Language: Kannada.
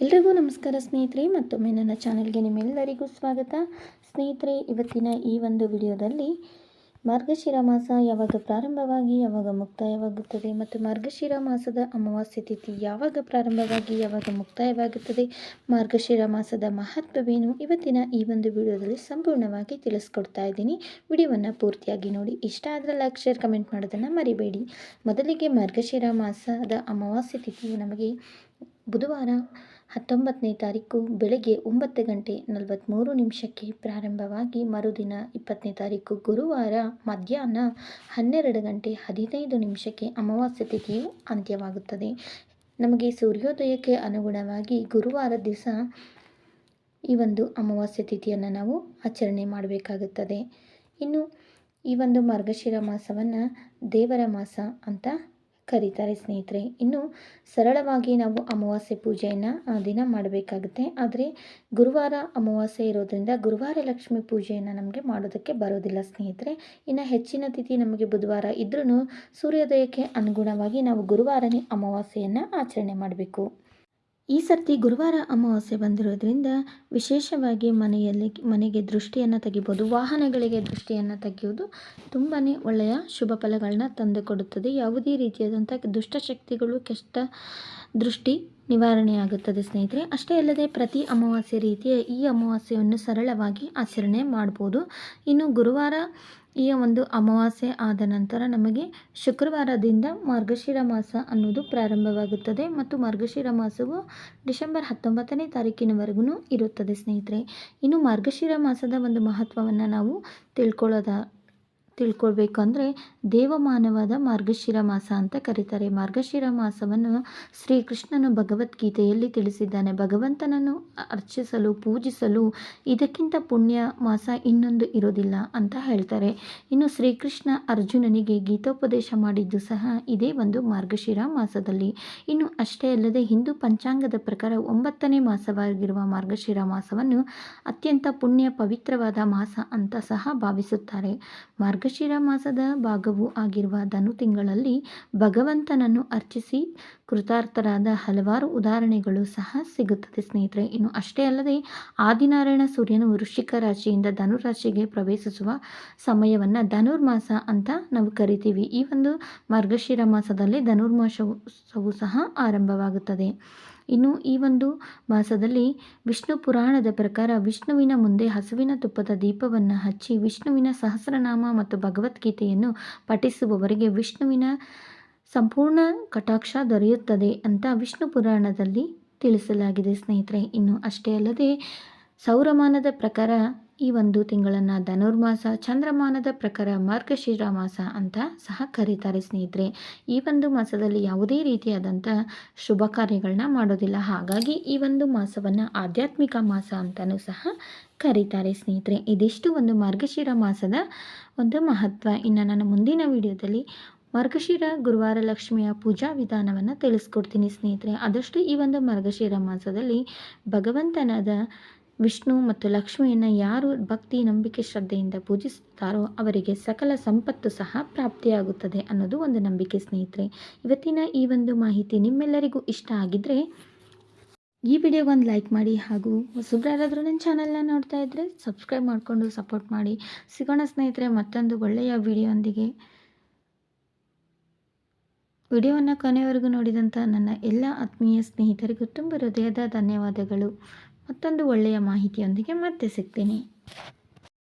ಎಲ್ರಿಗೂ ನಮಸ್ಕಾರ ಸ್ನೇಹಿತರೆ, ಮತ್ತೊಮ್ಮೆ ನನ್ನ ಚಾನಲ್ಗೆ ನಿಮ್ಮೆಲ್ಲರಿಗೂ ಸ್ವಾಗತ. ಸ್ನೇಹಿತರೆ, ಇವತ್ತಿನ ಈ ಒಂದು ವಿಡಿಯೋದಲ್ಲಿ ಮಾರ್ಗಶಿರ ಮಾಸ ಯಾವಾಗ ಪ್ರಾರಂಭವಾಗಿ, ಯಾವಾಗ ಮುಕ್ತಾಯವಾಗುತ್ತದೆ ಮತ್ತು ಮಾರ್ಗಶಿರ ಮಾಸದ ಅಮಾವಾಸ್ಯೆ ತಿಥಿ ಯಾವಾಗ ಪ್ರಾರಂಭವಾಗಿ, ಯಾವಾಗ ಮುಕ್ತಾಯವಾಗುತ್ತದೆ, ಮಾರ್ಗಶಿರ ಮಾಸದ ಮಹತ್ವವೇನು ಇವತ್ತಿನ ಈ ಒಂದು ವಿಡಿಯೋದಲ್ಲಿ ಸಂಪೂರ್ಣವಾಗಿ ತಿಳಿಸ್ಕೊಡ್ತಾ ಇದ್ದೀನಿ. ವಿಡಿಯೋವನ್ನು ಪೂರ್ತಿಯಾಗಿ ನೋಡಿ. ಇಷ್ಟ ಆದರೆ ಲೈಕ್ ಶೇರ್ ಕಮೆಂಟ್ ಮಾಡೋದನ್ನು ಮರಿಬೇಡಿ. ಮೊದಲಿಗೆ ಮಾರ್ಗಶಿರ ಮಾಸದ ಅಮಾವಾಸ್ಯೆ ತಿಥಿಯು ನಮಗೆ ಬುಧವಾರ ಹತ್ತೊಂಬತ್ತನೇ ತಾರೀಕು ಬೆಳಗ್ಗೆ ಒಂಬತ್ತು ಗಂಟೆ ನಲವತ್ತ್ಮೂರು ನಿಮಿಷಕ್ಕೆ ಪ್ರಾರಂಭವಾಗಿ ಮರುದಿನ ಇಪ್ಪತ್ತನೇ ತಾರೀಕು ಗುರುವಾರ ಮಧ್ಯಾಹ್ನ ಹನ್ನೆರಡು ಗಂಟೆ ಹದಿನೈದು ನಿಮಿಷಕ್ಕೆ ಅಮಾವಾಸ್ಯೆ ತಿಥಿಯು ಅಂತ್ಯವಾಗುತ್ತದೆ. ನಮಗೆ ಸೂರ್ಯೋದಯಕ್ಕೆ ಅನುಗುಣವಾಗಿ ಗುರುವಾರ ದಿವಸ ಈ ಒಂದು ಅಮಾವಾಸ್ಯೆ ತಿಥಿಯನ್ನು ನಾವು ಆಚರಣೆ ಮಾಡಬೇಕಾಗುತ್ತದೆ. ಇನ್ನು ಈ ಒಂದು ಮಾರ್ಗಶಿರ ಮಾಸವನ್ನು ದೇವರ ಮಾಸ ಅಂತ ಕರೀತಾರೆ ಸ್ನೇಹಿತರೆ. ಇನ್ನು ಸರಳವಾಗಿ ನಾವು ಅಮಾವಾಸ್ಯೆ ಪೂಜೆಯನ್ನು, ಆ, ದಿನ ಮಾಡಬೇಕಾಗುತ್ತೆ. ಆದರೆ ಗುರುವಾರ ಅಮಾವಾಸ್ಯೆ ಇರೋದ್ರಿಂದ ಗುರುವಾರ ಲಕ್ಷ್ಮಿ ಪೂಜೆಯನ್ನು ನಮಗೆ ಮಾಡೋದಕ್ಕೆ ಬರೋದಿಲ್ಲ ಸ್ನೇಹಿತರೆ. ಇನ್ನು ಹೆಚ್ಚಿನ ತಿಥಿ ನಮಗೆ ಬುಧವಾರ ಇದ್ರೂ ಸೂರ್ಯೋದಯಕ್ಕೆ ಅನುಗುಣವಾಗಿ ನಾವು ಗುರುವಾರನೇ ಅಮಾವಾಸ್ಯೆಯನ್ನು ಆಚರಣೆ ಮಾಡಬೇಕು. ಈ ಸರ್ತಿ ಗುರುವಾರ ಅಮಾವಾಸ್ಯೆ ಬಂದಿರೋದ್ರಿಂದ ವಿಶೇಷವಾಗಿ ಮನೆಯಲ್ಲಿ ಮನೆಗೆ ದೃಷ್ಟಿಯನ್ನು ತೆಗಿಬೋದು, ವಾಹನಗಳಿಗೆ ದೃಷ್ಟಿಯನ್ನು ತೆಗೆಯೋದು ತುಂಬಾ ಒಳ್ಳೆಯ ಶುಭ ಫಲಗಳನ್ನ ತಂದುಕೊಡುತ್ತದೆ. ಯಾವುದೇ ರೀತಿಯಾದಂಥ ದುಷ್ಟಶಕ್ತಿಗಳು ಕೆಷ್ಟ ದೃಷ್ಟಿ ನಿವಾರಣೆಯಾಗುತ್ತದೆ ಸ್ನೇಹಿತರೆ. ಅಷ್ಟೇ ಅಲ್ಲದೆ ಪ್ರತಿ ಅಮಾವಾಸ್ಯೆ ರೀತಿಯ ಈ ಅಮಾವಾಸ್ಯೆಯನ್ನು ಸರಳವಾಗಿ ಆಚರಣೆ ಮಾಡ್ಬೋದು. ಇನ್ನು ಗುರುವಾರ ಈ ಒಂದು ಅಮಾವಾಸ್ಯೆ ಆದ ನಂತರ ನಮಗೆ ಶುಕ್ರವಾರದಿಂದ ಮಾರ್ಗಶಿರ ಮಾಸ ಅನ್ನೋದು ಪ್ರಾರಂಭವಾಗುತ್ತದೆ ಮತ್ತು ಮಾರ್ಗಶಿರ ಮಾಸವು ಡಿಸೆಂಬರ್ ಹತ್ತೊಂಬತ್ತನೇ ತಾರೀಕಿನವರೆಗೂ ಇರುತ್ತದೆ ಸ್ನೇಹಿತರೆ. ಇನ್ನು ಮಾರ್ಗಶಿರ ಮಾಸದ ಒಂದು ಮಹತ್ವವನ್ನು ನಾವು ತಿಳ್ಕೊಳ್ಳೋದ ತಿಳ್ಕೊಳ್ಬೇಕು ಅಂದರೆ ದೇವಮಾನವಾದ ಮಾರ್ಗಶಿರ ಮಾಸ ಅಂತ ಕರೀತಾರೆ. ಮಾರ್ಗಶಿರ ಮಾಸವನ್ನು ಶ್ರೀಕೃಷ್ಣನು ಭಗವದ್ಗೀತೆಯಲ್ಲಿ ತಿಳಿಸಿದ್ದಾನೆ. ಭಗವಂತನನ್ನು ಅರ್ಚಿಸಲು, ಪೂಜಿಸಲು ಇದಕ್ಕಿಂತ ಪುಣ್ಯ ಮಾಸ ಇನ್ನೊಂದು ಇರೋದಿಲ್ಲ ಅಂತ ಹೇಳ್ತಾರೆ. ಇನ್ನು ಶ್ರೀಕೃಷ್ಣ ಅರ್ಜುನನಿಗೆ ಗೀತೋಪದೇಶ ಮಾಡಿದ್ದು ಸಹ ಇದೇ ಒಂದು ಮಾರ್ಗಶಿರ ಮಾಸದಲ್ಲಿ. ಇನ್ನು ಅಷ್ಟೇ ಅಲ್ಲದೆ ಹಿಂದೂ ಪಂಚಾಂಗದ ಪ್ರಕಾರ ಒಂಬತ್ತನೇ ಮಾಸವಾಗಿರುವ ಮಾರ್ಗಶಿರ ಮಾಸವನ್ನು ಅತ್ಯಂತ ಪುಣ್ಯ ಪವಿತ್ರವಾದ ಮಾಸ ಅಂತ ಸಹ ಭಾವಿಸುತ್ತಾರೆ. ಮಾರ್ಗಶಿರ ಮಾಸದ ಭಾಗವೂ ಆಗಿರುವ ಧನು ತಿಂಗಳಲ್ಲಿ ಭಗವಂತನನ್ನು ಅರ್ಚಿಸಿ ಕೃತಾರ್ಥರಾದ ಹಲವಾರು ಉದಾಹರಣೆಗಳು ಸಹ ಸಿಗುತ್ತದೆ ಸ್ನೇಹಿತರೆ. ಇನ್ನು ಅಷ್ಟೇ ಅಲ್ಲದೆ ಆದಿನಾರಾಯಣ ಸೂರ್ಯನು ವೃಶ್ಚಿಕ ರಾಶಿಯಿಂದ ಧನುರಾಶಿಗೆ ಪ್ರವೇಶಿಸುವ ಸಮಯವನ್ನು ಧನುರ್ಮಾಸ ಅಂತ ನಾವು ಕರಿತೀವಿ. ಈ ಒಂದು ಮಾರ್ಗಶಿರ ಮಾಸದಲ್ಲಿ ಧನುರ್ಮಾಸವು ಸಹ ಆರಂಭವಾಗುತ್ತದೆ. ಇನ್ನು ಈ ಒಂದು ಮಾಸದಲ್ಲಿ ವಿಷ್ಣು ಪುರಾಣದ ಪ್ರಕಾರ ವಿಷ್ಣುವಿನ ಮುಂದೆ ಹಸುವಿನ ತುಪ್ಪದ ದೀಪವನ್ನು ಹಚ್ಚಿ ವಿಷ್ಣುವಿನ ಸಹಸ್ರನಾಮ ಮತ್ತು ಭಗವದ್ಗೀತೆಯನ್ನು ಪಠಿಸುವವರಿಗೆ ವಿಷ್ಣುವಿನ ಸಂಪೂರ್ಣ ಕಟಾಕ್ಷ ದೊರೆಯುತ್ತದೆ ಅಂತ ವಿಷ್ಣು ಪುರಾಣದಲ್ಲಿ ತಿಳಿಸಲಾಗಿದೆ ಸ್ನೇಹಿತರೆ. ಇನ್ನು ಅಷ್ಟೇ ಅಲ್ಲದೆ ಸೌರಮಾನದ ಪ್ರಕಾರ ಈ ಒಂದು ತಿಂಗಳನ್ನು ಧನುರ್ಮಾಸ, ಚಂದ್ರಮಾನದ ಪ್ರಕಾರ ಮಾರ್ಗಶಿರ ಮಾಸ ಅಂತ ಸಹ ಕರೀತಾರೆ ಸ್ನೇಹಿತರೆ. ಈ ಒಂದು ಮಾಸದಲ್ಲಿ ಯಾವುದೇ ರೀತಿಯಾದಂಥ ಶುಭ ಕಾರ್ಯಗಳನ್ನ ಮಾಡೋದಿಲ್ಲ. ಹಾಗಾಗಿ ಈ ಒಂದು ಮಾಸವನ್ನು ಆಧ್ಯಾತ್ಮಿಕ ಮಾಸ ಅಂತಲೂ ಸಹ ಕರೀತಾರೆ ಸ್ನೇಹಿತರೆ. ಇದಿಷ್ಟು ಒಂದು ಮಾರ್ಗಶಿರ ಮಾಸದ ಒಂದು ಮಹತ್ವ. ಇನ್ನು ನಾನು ಮುಂದಿನ ವಿಡಿಯೋದಲ್ಲಿ ಮಾರ್ಗಶಿರ ಗುರುವಾರ ಲಕ್ಷ್ಮಿಯ ಪೂಜಾ ವಿಧಾನವನ್ನು ತಿಳಿಸ್ಕೊಡ್ತೀನಿ ಸ್ನೇಹಿತರೆ. ಆದಷ್ಟು ಈ ಒಂದು ಮಾರ್ಗಶಿರ ಮಾಸದಲ್ಲಿ ಭಗವಂತನಾದ ವಿಷ್ಣು ಮತ್ತು ಲಕ್ಷ್ಮಿಯನ್ನು ಯಾರು ಭಕ್ತಿ, ನಂಬಿಕೆ, ಶ್ರದ್ಧೆಯಿಂದ ಪೂಜಿಸುತ್ತಾರೋ ಅವರಿಗೆ ಸಕಲ ಸಂಪತ್ತು ಸಹ ಪ್ರಾಪ್ತಿಯಾಗುತ್ತದೆ ಅನ್ನೋದು ಒಂದು ನಂಬಿಕೆ ಸ್ನೇಹಿತರೆ. ಇವತ್ತಿನ ಈ ಒಂದು ಮಾಹಿತಿ ನಿಮ್ಮೆಲ್ಲರಿಗೂ ಇಷ್ಟ ಆಗಿದ್ದರೆ ಈ ವಿಡಿಯೋಗೆ ಒಂದು ಲೈಕ್ ಮಾಡಿ ಹಾಗೂ ಹೊಸಬ್ರಾರಾದರೂ ನನ್ನ ಚಾನಲ್ನ ನೋಡ್ತಾ ಇದ್ದರೆ ಸಬ್ಸ್ಕ್ರೈಬ್ ಮಾಡಿಕೊಂಡು ಸಪೋರ್ಟ್ ಮಾಡಿ. ಸಿಗೋಣ ಸ್ನೇಹಿತರೆ ಮತ್ತೊಂದು ಒಳ್ಳೆಯ ವಿಡಿಯೋಂದಿಗೆ. ವಿಡಿಯೋವನ್ನು ಕೊನೆಯವರೆಗೂ ನೋಡಿದಂಥ ನನ್ನ ಎಲ್ಲ ಆತ್ಮೀಯ ಸ್ನೇಹಿತರಿಗೂ ತುಂಬ ಹೃದಯದ ಧನ್ಯವಾದಗಳು. ಮತ್ತೊಂದು ಒಳ್ಳೆಯ ಮಾಹಿತಿಯೊಂದಿಗೆ ಮತ್ತೆ ಸಿಗ್ತೀನಿ.